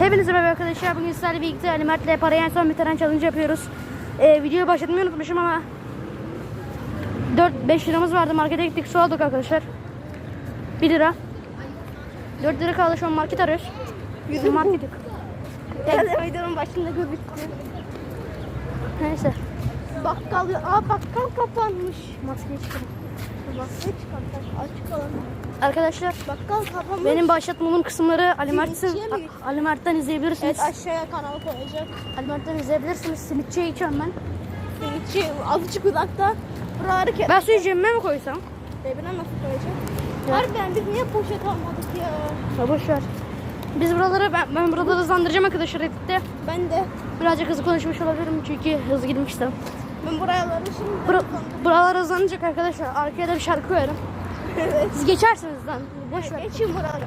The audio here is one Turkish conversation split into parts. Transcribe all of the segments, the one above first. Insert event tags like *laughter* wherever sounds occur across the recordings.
Hepinize merhaba arkadaşlar. Bugün sizlerle birlikte Ali Mert'le parayı en son bitiren challenge yapıyoruz. Ee, videoyu başlatmayı unutmuşum ama 4-5 liramız vardı. Markete gittik su aldık arkadaşlar. 1 lira. 4 lira kaldı şu an market arıyoruz. Yüzüm market yok. Yani videonun başında gözüktü. Neyse. Bakkal, aa bakkal kapanmış. Maskeyi çıkarım. Bakkal çıkartlar, açık alan. Arkadaşlar Bakkal kapanmış. benim başlatmamın kısımları Ali Simitçiye mi? Ali Mert'ten izleyebilirsiniz. Evet aşağıya kanal koyacak. Ali Mert'ten izleyebilirsiniz. Simitçiye içiyorum ben. Simitçi azıcık uzakta. Bura hareket. Ben suyu cebime mi koysam? Cebine nasıl koyacak? Ya. Harbiden biz niye poşet almadık ya? Ya boş ver. Biz buraları ben, ben buraları hızlandıracağım arkadaşlar editte. Ben de. Birazcık hızlı konuşmuş olabilirim çünkü hızlı girmiştim. Ben buraları şimdi. Bura, buralar hızlanacak arkadaşlar. Arkaya da bir şarkı koyarım. Evet. Siz geçersiniz lan. Boş ver. Geçin buraları.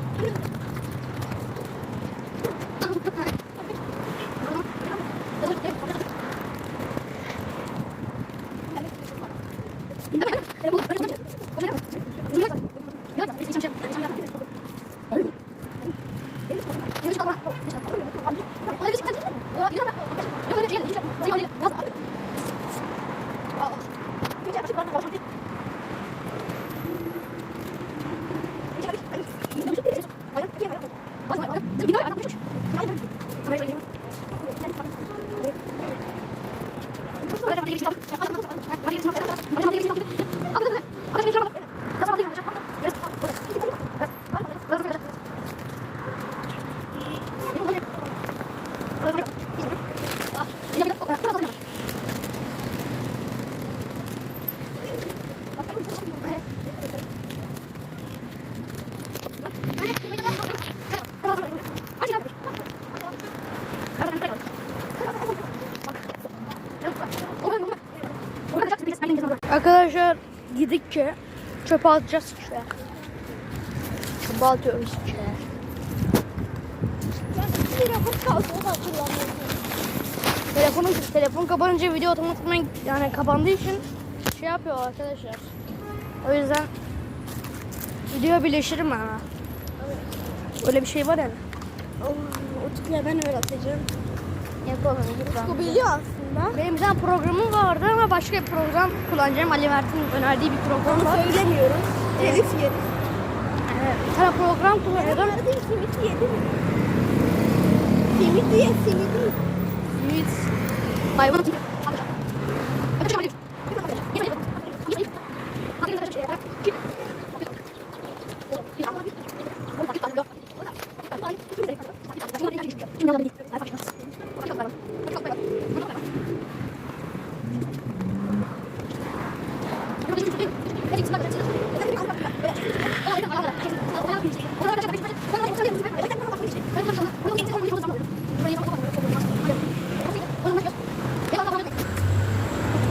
Arkadaşlar gidikçe çöpe atacağız işte. Çöpe atıyoruz işte. Rapor kaldı o hatırlamıyorum. Telefon kapanınca video otomatikman yani kapandığı için şey yapıyor arkadaşlar. O yüzden video birleşirim ama. Öyle bir şey var yani. O tıkla ben öğreteceğim. Yapalım lütfen. Bu biliyor aslında. Benim tane programım vardı ama başka bir program kullanacağım. Ali Mert'in önerdiği bir program Onu var. söylemiyoruz. Telif yeriz. Evet, bir tane program kullanıyordum. Nerede simit yedi mi? Simit ye simit. Simit. Hayvan.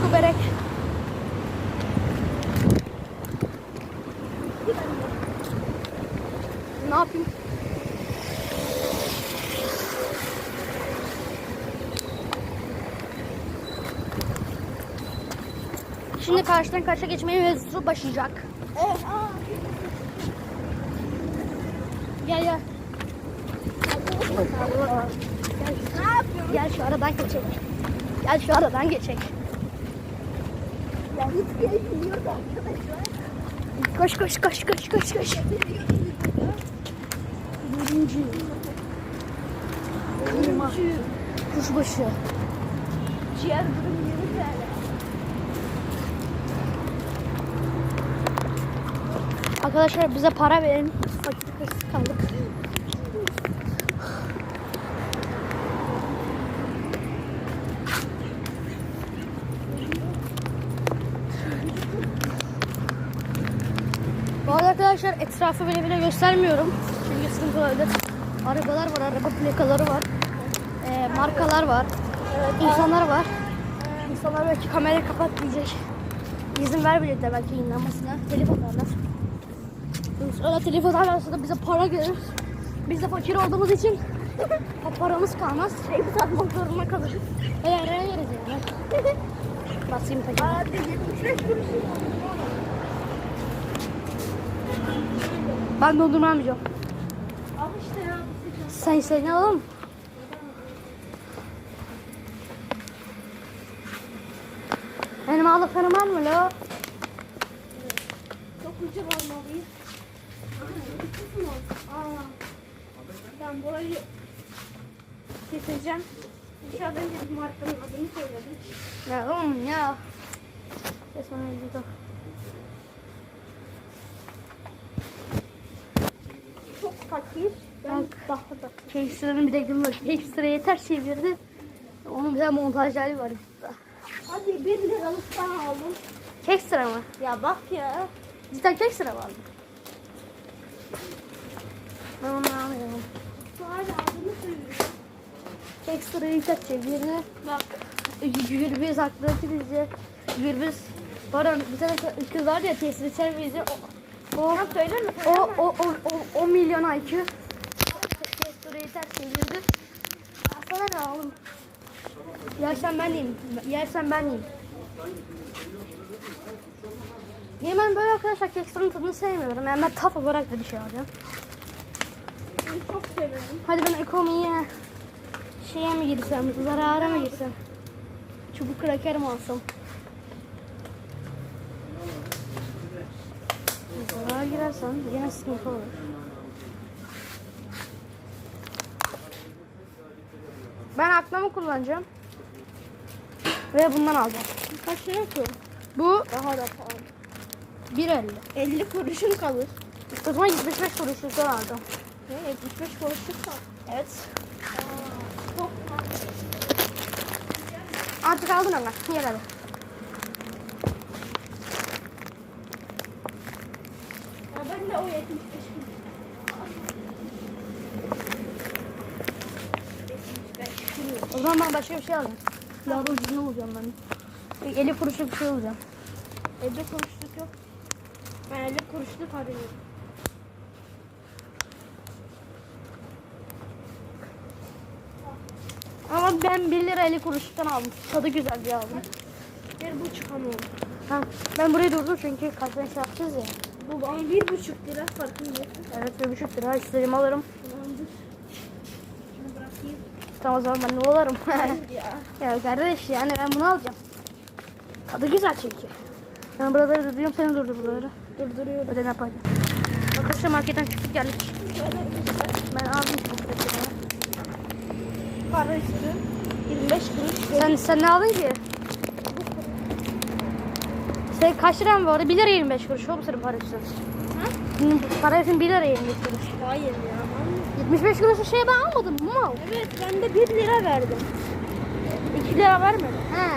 Utku Berek. Ne yapayım? Şimdi karşıdan karşıya geçmeye mevzusu başlayacak. Evet. Gel gel. Gel şu aradan geçek. Gel şu aradan geçek. Ya hiç gelmiyor da arkadaşlar. Koş koş koş koş koş koş. Birinci. Kırma. Kuşbaşı. Ciğer durum yeri böyle. Arkadaşlar bize para verin. Fakir kız kaldık. Arkadaşlar etrafı bile bile göstermiyorum. Çünkü sıkıntı olabilir. Arabalar var, araba plakaları var. Ee, markalar var. insanlar var. İnsanlar belki kamerayı kapat diyecek. İzin vermeyecekler belki yayınlanmasına. Telif atarlar. Öyle telefon arasında bize para gelir. Biz de fakir olduğumuz için paramız kalmaz. Şey Şeyi satmak zorunda kalırız. Eğer yeriz yani. Basayım peki. Abi 75 kuruş. Ben dondurma almayacağım. Al işte ya. Şey Sen şey seni alalım. Benim aldıklarım var mı la? Çok ucuz almalıyız. Ben burayı keseceğim. Dışarıdan bir markanın adını söyledim. Ya oğlum ya. Resmen öldü Çok fakir. Ben daha da. Ekstra'nın bir de gülme. Ekstra yeter çevirdi. Onun bir de montaj hali var. Hadi bir liralık daha aldım. Ekstra mı? Ya bak ya. Cidden ekstra var mı? Ben onu söylüyorum. Ekstra yeter çevirdi. Bak. Gürbüz haklı bizi. Gürbüz. Pardon bir tane kız vardı ya tesir içer bizi. O, o, o, o, o, o, o milyon IQ. Ekstra yeter çevirdi. Sana ne oğlum? Yersen ben yiyeyim. Yersen ben yiyeyim. Niye ben böyle arkadaşlar ekstra'nın tadını sevmiyorum. Yani ben tat olarak da bir şey alacağım. Ben çok severim. Hadi ben ekonomiye şeye mi girsem, zarara mı girsem? Çubuk kraker mi alsam? Zarara girersem yine sıkıntı olur. Ben aklımı kullanacağım. Ve bundan alacağım. Kaç lira yapıyor? Bu Daha da pahalı. 1.50. 50 kuruşun kalır. O zaman 75 kuruş yüzden aldım. Ne? 75 kuruşluk kal. Evet. Çok Artık aldın ama. Hadi. Ya ben de o 75 kuruş. 75 kuruş. O zaman ben başka bir şey alacağım. Yavru ucunu alacağım ben. 50 kuruşluk bir şey alacağım. 50 kuruşluk yok. Ben 50 kuruşluk arıyorum. Ama ben 1 lira 50 kuruşluktan aldım. Tadı güzel diye aldım. Bir buçuk ama oldu. Ha, ben burayı durdum çünkü kaçtan şey yapacağız ya. Bu bana bir buçuk lira farkındasın. Evet bir buçuk lira istediğimi alırım. Tamamdır. Şunu bırakayım. Tamam o zaman ben ne alırım. ya. *laughs* ya kardeş yani ben bunu alacağım. Tadı güzel çünkü. Ben buraları durduruyorum seni durdur buraları. Durduruyorum. Ödeme yapacağım. Arkadaşlar marketten çıktık geldik. Ben aldım bu paketi. Para üstü. 25 kuruş. Sen, sen ne aldın ki? Sen kaç lira mı vardı? 1 lira 25 kuruş. O mu senin para üstün? Ha? Hı, Para üstün 1 lira 25 kuruş. Hayır ya. 75 kuruşu şey ben almadım mal. Evet ben de 1 lira verdim. 2 lira vermedim. He.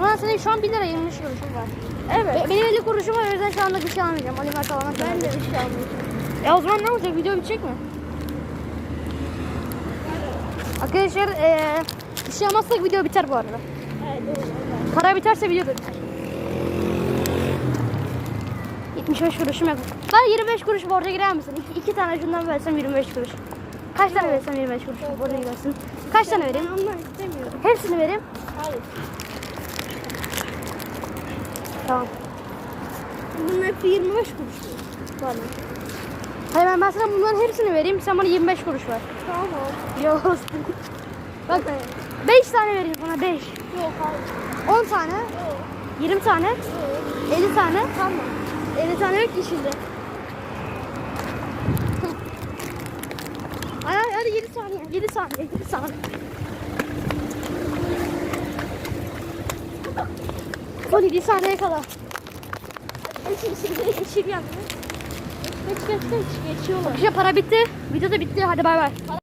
Zaman senin şu an 1 lira 25 kuruşun var. Evet. Be- benim 50 kuruşum var o yüzden şu anda bir şey almayacağım. Oliver falan Ben de bir şey almayacağım. E o zaman ne olacak? Video bitecek mi? Arkadaşlar eee bir şey almazsak video biter bu arada. Evet doğru. Para biterse video da biter. 75 kuruşum yok. Ben 25 kuruş borca girer misin? İki, iki tane şundan versem 25 kuruş. Kaç tane versem 25 kuruş borca girersin? Kaç tane vereyim? Ben ondan istemiyorum. Hepsini vereyim. Hayır. Tamam. Bunun hepsi 25 kuruş. Var mı? Hayır ben, ben sana bunların hepsini vereyim. Sen bana 25 kuruş ver. Tamam. Yok. Bak 5 tane vereyim sana 5. Yok hayır. 10 tane. Yok. 20 tane. Yok. 50 tane. Tamam. 50 tane yok ki şimdi. Ay hadi 7 saniye. 7 saniye. 7 saniye. Son 7 saniye kadar. Geçir yanına. Geç geç geç. Geçiyorlar. İşte para bitti. Video da bitti. Hadi bay bay.